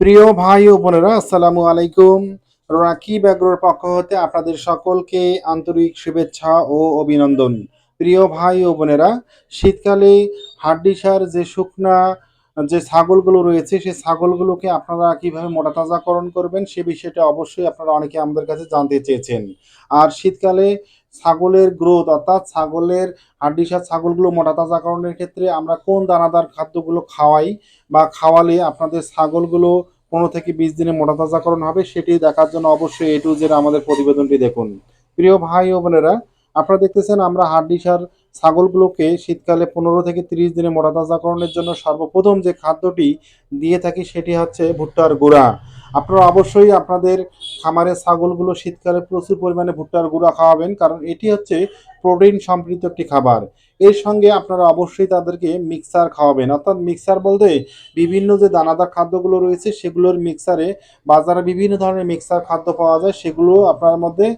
প্রিয় ভাই ও বোনেরা, আসসালামু আলাইকুম। রাকিব অ্যাগ্রোর পক্ষ হতে আপনাদের সকলকে আন্তরিক শুভেচ্ছা ও অভিনন্দন। প্রিয় ভাই ও বোনেরা, শীতকালে হাড্ডিসার যে শুকনা, যে ছাগলগুলো রয়েছে সেই ছাগলগুলোকে আপনারা কীভাবে মোটা তাজাকরণ করবেন সে বিষয়টা অবশ্যই আপনারা অনেকে আমাদের কাছে জানতে চেয়েছেন। আর শীতকালে ছাগলের গ্রোথ অর্থাৎ ছাগলের হাড্ডিসার ছাগলগুলো মোটা তাজাকরণের ক্ষেত্রে আমরা কোন দানাদার খাদ্যগুলো খাওয়াই বা খাওয়ালে আপনাদের ছাগলগুলো পনেরো থেকে বিশ দিনে মোটা তাজাকরণ হবে সেটি দেখার জন্য অবশ্যই এ টু জেড আমাদের প্রতিবেদনটি দেখুন। প্রিয় ভাই ও বোনেরা, আপনারা দেখতেছেন আমরা হাড্ডিসার ছাগলগুলোকে শীতকালে পনেরো থেকে তিরিশ দিনে মোটা তাজাকরণের জন্য সর্বপ্রথম যে খাদ্যটি দিয়ে থাকি সেটি হচ্ছে ভুট্টার গুঁড়া। আপনারা অবশ্যই আপনাদের খামারের ছাগলগুলো শীতকালে প্রচুর পরিমাণে ভুট্টার গুঁড়া খাওয়াবেন, কারণ এটি হচ্ছে প্রোটিন সমৃদ্ধ একটি খাবার। এর সঙ্গে আপনারা অবশ্যই তাদেরকে মিক্সার খাওয়াবেন। অর্থাৎ মিক্সার বলতে বিভিন্ন যে দানাদার খাদ্যগুলো রয়েছে, সেগুলোর মিক্সারে বাজারে বিভিন্ন ধরনের মিক্সার খাদ্য পাওয়া যায়, সেগুলো আপনার মধ্যে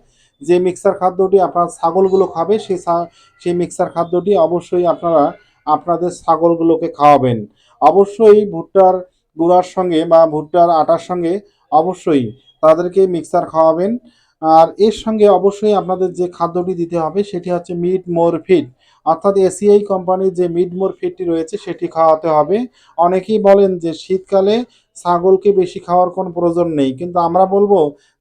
যে মিক্সার খাদ্যটি আপনার ছাগলগুলো খাবে সেই সেই মিক্সার খাদ্যটি অবশ্যই আপনারা আপনাদের ছাগলগুলোকে খাওয়াবেন। অবশ্যই ভুট্টার গুঁড়ার সঙ্গে বা ভুট্টার আটার সঙ্গে অবশ্যই তাদেরকে মিক্সার খাওয়াবেন। আর এর সঙ্গে অবশ্যই আপনাদের যে খাদ্যটি দিতে হবে সেটি হচ্ছে মিট মোর ফিট অর্থাৎ এসিআই কোম্পানির যে মিট মোর ফিটটি রয়েছে সেটি খাওয়াতে হবে। অনেকেই বলেন যে শীতকালে ছাগলকে বেশি খাওয়ার কোনো প্রয়োজন নেই। কিন্তু আমরা বলব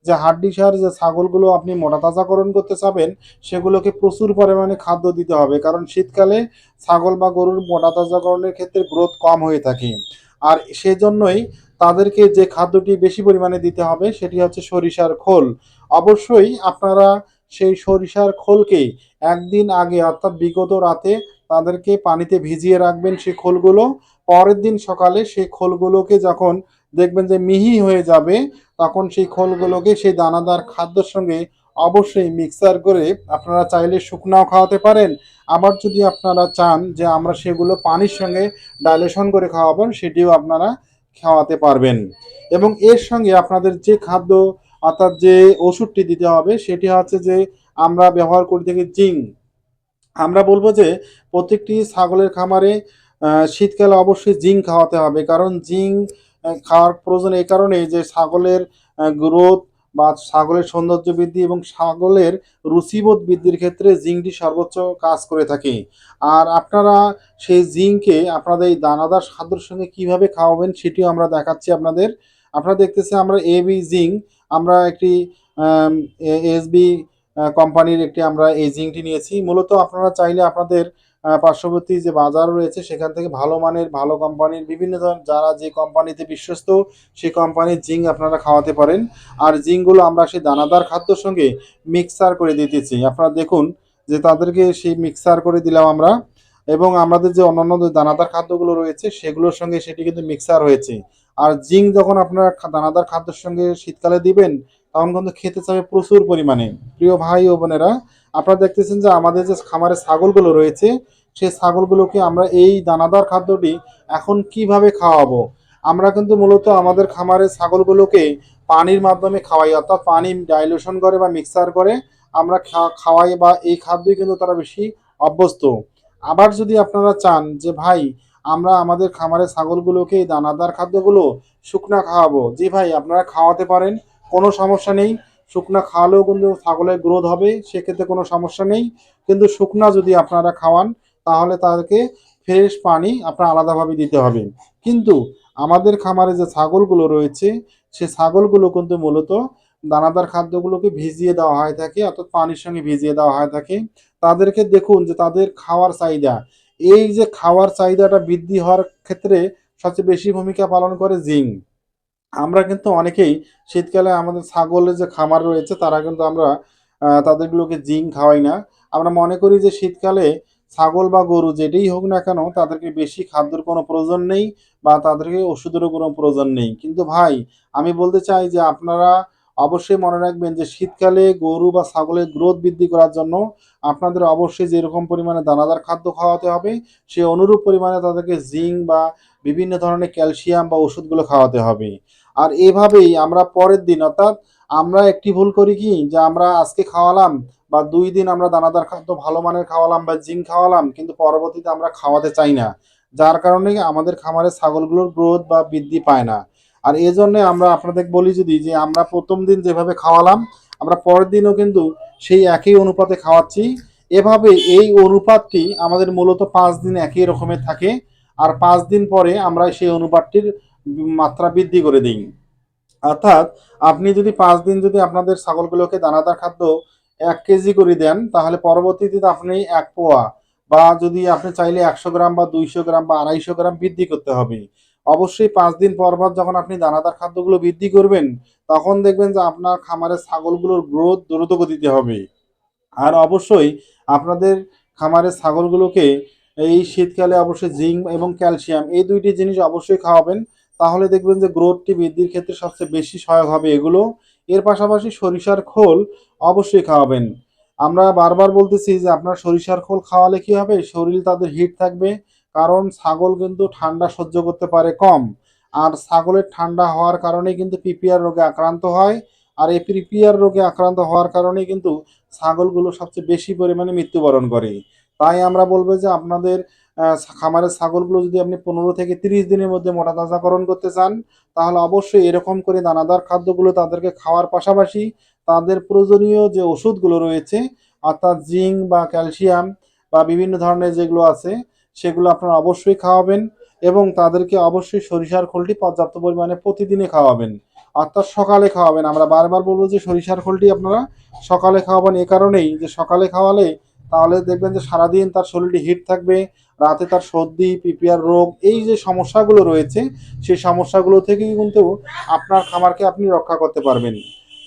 যে হাড্ডি সার যে ছাগলগুলো আপনি মোটা তাজাকরণ করতে চাবেন, সেগুলোকে প্রচুর পরিমাণে খাদ্য দিতে হবে। কারণ শীতকালে ছাগল বা গরুর মোটা তাজাকরণের ক্ষেত্রে গ্রোথ কম হয়ে থাকে। আর সেজন্যই তাদেরকে যে খাদ্যটি বেশি পরিমাণে দিতে হবে, সেটি হচ্ছে সরিষার খোল। অবশ্যই আপনারা সেই সরিষার খোলকে একদিন আগে অর্থাৎ বিগত রাতে তাদেরকে পানিতে ভিজিয়ে রাখবেন সেই খোলগুলো। পরের দিন সকালে সেই খোলগুলোকে যখন দেখবেন যে মিহি হয়ে যাবে, তখন সেই খোলগুলোকে সেই দানাদার খাদ্যের সঙ্গে অবশ্যই মিক্সার করে আপনারা চাইলে শুকনাও খাওয়াতে পারেন। আবার যদি আপনারা চান যে আমরা সেগুলো পানির সঙ্গে ডাইলেশন করে খাওয়াবেন সেটিও আপনারা খাওয়াতে পারবেন। এবং এর সঙ্গে আপনাদের যে খাদ্য অর্থাৎ যে ওষুধটি দিতে হবে, সেটি হচ্ছে যে আমরা ব্যবহার করে থাকি জিঙ্ক। আমরা বলব যে প্রত্যেকটি ছাগলের খামারে শীতকালে অবশ্যই জিঙ্ক খাওয়াতে হবে। কারণ জিঙ্ক খাওয়ার প্রয়োজন এই কারণে যে ছাগলের গ্রোথ বা ছাগলের সৌন্দর্য বৃদ্ধি এবং ছাগলের রুচিবোধ বৃদ্ধির ক্ষেত্রে জিঙ্কটি সর্বোচ্চ কাজ করে থাকে। আর আপনারা সেই জিঙ্ককে আপনাদের এই দানাদার খাদ্যের সঙ্গে কীভাবে খাওয়াবেন সেটিও আমরা দেখাচ্ছি আপনাদের। আপনারা দেখতেছি আমরা এ বি জিঙ্ক, আমরা একটি এসবি কোম্পানির একটি আমরা এই জিঙ্কটি নিয়েছি। মূলত আপনারা চাইলে আপনাদের পার্শ্ববর্তী যে বাজার রয়েছে, সেখান থেকে ভালো মানের, ভালো কোম্পানির বিভিন্ন ধরনের যারা যে কোম্পানিতে বিশ্বস্ত, সেই কোম্পানির জিঙ্ক আপনারা খাওয়াতে পারেন। আর জিঙ্কগুলো আমরা সেই দানাদার খাদ্যর সঙ্গে মিক্সার করে দিতেছি। আপনারা দেখুন যে তাদেরকে সেই মিক্সার করে দিলাম আমরা। এবং আমাদের যে অন্যান্য যে দানাদার খাদ্যগুলো রয়েছে, সেগুলোর সঙ্গে সেটি কিন্তু মিক্সার হয়েছে। আর জিঙ্ক যখন আপনারা দানাদার খাদ্যের সঙ্গে শীতকালে দিবেন, তখন কিন্তু খেতে চাবে প্রচুর পরিমাণে। প্রিয় ভাই ও বোনেরা, আপনারা দেখতেছেন যে আমাদের যে খামারে ছাগলগুলো রয়েছে সেই ছাগলগুলোকে আমরা এই দানাদার খাদ্যটি এখন কীভাবে খাওয়াবো? আমরা কিন্তু মূলত আমাদের খামারের ছাগলগুলোকে পানির মাধ্যমে খাওয়াই, অর্থাৎ পানি ডাইলুশন করে বা মিক্সার করে আমরা খাওয়াই বা এই খাদ্যই কিন্তু তারা বেশি অভ্যস্ত। আবার যদি আপনারা চান যে ভাই, আমরা আমাদের খামারের ছাগলগুলোকে এই দানাদার খাদ্যগুলো শুকনা খাওয়াবো, জি ভাই, আপনারা খাওয়াতে পারেন, কোনো সমস্যা নেই। শুকনা খাওয়ালেও কিন্তু ছাগলের গ্রোথ হবে, সেক্ষেত্রে কোনো সমস্যা নেই। কিন্তু শুকনা যদি আপনারা খাওয়ান তাহলে তাদেরকে ফ্রেশ পানি আপনার আলাদাভাবে দিতে হবে। কিন্তু আমাদের খামারে যে ছাগলগুলো রয়েছে, সে ছাগলগুলো কিন্তু মূলত দানাদার খাদ্যগুলোকে ভিজিয়ে দেওয়া হয় থাকে, অর্থাৎ পানির সঙ্গে ভিজিয়ে দেওয়া হয় থাকে। তাদেরকে দেখুন যে তাদের খাওয়ার চাহিদা। এই যে খাওয়ার চাহিদাটা বৃদ্ধি হওয়ার ক্ষেত্রে সবচেয়ে বেশি ভূমিকা পালন করে জিঙ্ক। আমরা কিন্তু অনেকেই শীতকালে আমাদের ছাগলের যে খামার রয়েছে, তারা কিন্তু আমরা তাদেরগুলোকে জিঙ্ক খাওয়াই না। আমরা মনে করি যে শীতকালে ছাগল বা গরু যেটাই হোক না কেন, তাদেরকে বেশি খাদ্যর কোনো প্রয়োজন নেই বা তাদেরকে ওষুধেরও কোনো প্রয়োজন নেই। কিন্তু ভাই, আমি বলতে চাই যে আপনারা অবশ্যই মনে রাখবেন যে শীতকালে গরু বা ছাগলের গ্রোথ বৃদ্ধি করার জন্য আপনাদের অবশ্যই যেরকম পরিমাণে দানাদার খাদ্য খাওয়াতে হবে, সে অনুরূপ পরিমাণে তাদেরকে জিঙ্ক বা বিভিন্ন ধরনের ক্যালসিয়াম বা ওষুধগুলো খাওয়াতে হবে। আর এভাবেই আমরা পরের দিন, অর্থাৎ আমরা একটি ভুল করি কি? যে আমরা আজকে খাওয়ালাম বা দুই দিন আমরা দানাদার খাদ্য ভালো মানের খাওয়ালাম বা জিঙ্ক খাওয়ালাম, কিন্তু পরবর্তীতে আমরা খাওয়াতে চাই না। যার কারণে আমাদের খামারের ছাগলগুলোর গ্রোথ বা বৃদ্ধি পায় না। আর এই জন্যে আমরা আপনাদের বলি যদি যে আমরা প্রথম দিন যেভাবে খাওয়ালাম, আমরা পরের দিনও কিন্তু সেই একই অনুপাতে খাওয়াচ্ছি। এভাবে এই অনুপাতটি আমাদের মূলত পাঁচ দিন একই রকমের থাকে আর পাঁচ দিন পরে আমরা সেই অনুপাতটির মাত্রা বৃদ্ধি করে দিই। অর্থাৎ আপনি যদি পাঁচ দিন যদি আপনাদের ছাগলগুলোকে দানাদার খাদ্য এক কেজি করে দেন, তাহলে পরবর্তীতে আপনি এক পোয়া বা যদি আপনি চাইলে একশো গ্রাম বা দুইশো গ্রাম বা আড়াইশো গ্রাম বৃদ্ধি করতে হবে। অবশ্যই পাঁচ দিন পর পর যখন আপনি দানাদার খাদ্যগুলো বৃদ্ধি করবেন, তখন দেখবেন যে আপনার খামারের ছাগলগুলোর গ্রোথ দ্রুত গতিতে হবে। আর অবশ্যই আপনাদের খামারের ছাগলগুলোকে এই শীতকালে অবশ্যই জিঙ্ক এবং ক্যালসিয়াম এই দুইটি জিনিস অবশ্যই খাওয়াবেন। তাহলে দেখবেন যে গ্রোথটি বৃদ্ধির ক্ষেত্রে সবচেয়ে বেশি সহায়ক হবে এগুলো। এর পাশাপাশি সরিষার খোল অবশ্যই খাওয়াবেন। আমরা বারবার বলতেছি যে আপনার সরিষার খোল খাওয়ালে কি হবে? শরীর তাদের হিট থাকবে, কারণ ছাগল কিন্তু ঠান্ডা সহ্য করতে পারে কম। আর ছাগলের ঠান্ডা হওয়ার কারণে কিন্তু পিপিআর রোগে আক্রান্ত হয়। আর এই পিপিআর রোগে আক্রান্ত হওয়ার কারণে কিন্তু ছাগলগুলো সবচেয়ে বেশি পরিমাণে মৃত্যুবরণ করে। তাই আমরা বলব যে আপনাদের খামারের ছাগলগুলো যদি আপনি পনেরো থেকে তিরিশ দিনের মধ্যে মোটা তাজাকরণ করতে চান, তাহলে অবশ্যই এরকম করে দানাদার খাদ্যগুলো তাদেরকে খাওয়ার পাশাপাশি তাদের প্রয়োজনীয় যে ওষুধগুলো রয়েছে, অর্থাৎ জিঙ্ক বা ক্যালসিয়াম বা বিভিন্ন ধরনের যেগুলো আছে, সেগুলো আপনারা অবশ্যই খাওয়াবেন এবং তাদেরকে অবশ্যই সরিষার খোলটি পর্যাপ্ত পরিমাণে প্রতিদিনে খাওয়াবেন। অর্থাৎ সকালে খাওয়াবেন। আমরা বারবার বলব যে সরিষার খোলটি আপনারা সকালে খাওয়াবেন। এ কারণেই যে সকালে খাওয়ালে তাহলে দেখবেন যে সারাদিন তার শরীরটি হিট থাকবে রাতে তার সর্দি, পিপিআর রোগ, এই যে সমস্যাগুলো রয়েছে, সেই সমস্যাগুলো থেকে কিন্তু আপনার খামারকে আপনি রক্ষা করতে পারবেন।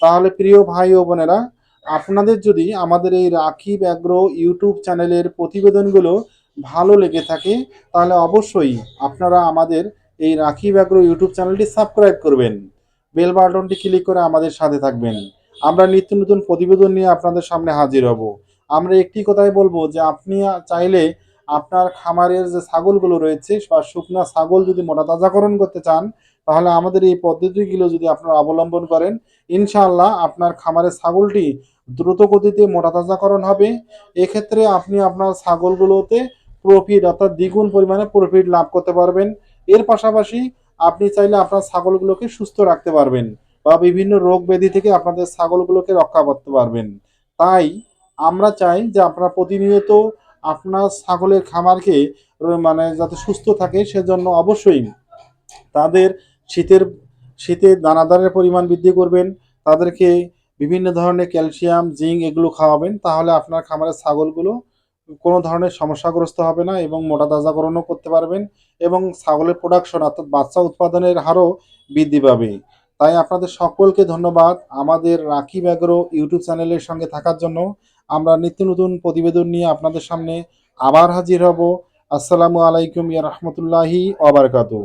তাহলে প্রিয় ভাই ও বোনেরা, আপনাদের যদি আমাদের এই রাখি ব্যাগ্র ইউটিউব চ্যানেলের প্রতিবেদনগুলো ভালো লেগে থাকে, তাহলে অবশ্যই আপনারা আমাদের এই রাখি ব্যাগ্র ইউটিউব চ্যানেলটি সাবস্ক্রাইব করবেন। বেল বাটনটি ক্লিক করে আমাদের সাথে থাকবেন। আমরা নিত্য নতুন প্রতিবেদন নিয়ে আপনাদের সামনে হাজির হব। আমরা একটি কথাই বলব যে, আপনি চাইলে আপনার খামারের যে ছাগলগুলো রয়েছে বা শুকনা ছাগল যদি মোটা তাজাকরণ করতে চান, তাহলে আমাদের এই পদ্ধতিগুলো যদি আপনারা অবলম্বন করেন, ইনশাআল্লাহ আপনার খামারের ছাগলটি দ্রুত গতিতে মোটা তাজাকরণ হবে। এক্ষেত্রে আপনি আপনার ছাগলগুলোতে প্রফিট অর্থাৎ দ্বিগুণ পরিমাণে প্রফিট লাভ করতে পারবেন। এর পাশাপাশি আপনি চাইলে আপনার ছাগলগুলোকে সুস্থ রাখতে পারবেন বা বিভিন্ন রোগ ব্যাধি থেকে আপনাদের ছাগলগুলোকে রক্ষা করতে পারবেন। তাই আমরা চাই যে আপনারা প্রতিনিয়ত আপনার ছাগলের খামারকে মানে যাতে সুস্থ থাকে সেজন্য অবশ্যই তাদের শীতের, শীতে দানাদারের পরিমাণ বৃদ্ধি করবেন, তাদেরকে বিভিন্ন ধরনের ক্যালসিয়াম, জিঙ্ক এগুলো খাওয়াবেন, তাহলে আপনার খামারের ছাগলগুলো কোনো ধরনের সমস্যাগ্রস্ত হবে না এবং মোটা তাজাকরণও করতে পারবেন এবং ছাগলের প্রোডাকশন অর্থাৎ বাচ্চা উৎপাদনের হারও বৃদ্ধি পাবে। তাই আপনাদের সকলকে ধন্যবাদ আমাদের রাখি ব্যাগ্র ইউটিউব চ্যানেলের সঙ্গে থাকার জন্য। আমরা নিত্য নতুন প্রতিবেদন নিয়ে আপনাদের সামনে আবার হাজির হব। আসসালামু আলাইকুম ইয়া রহমতুল্লাহি ওবরকাতু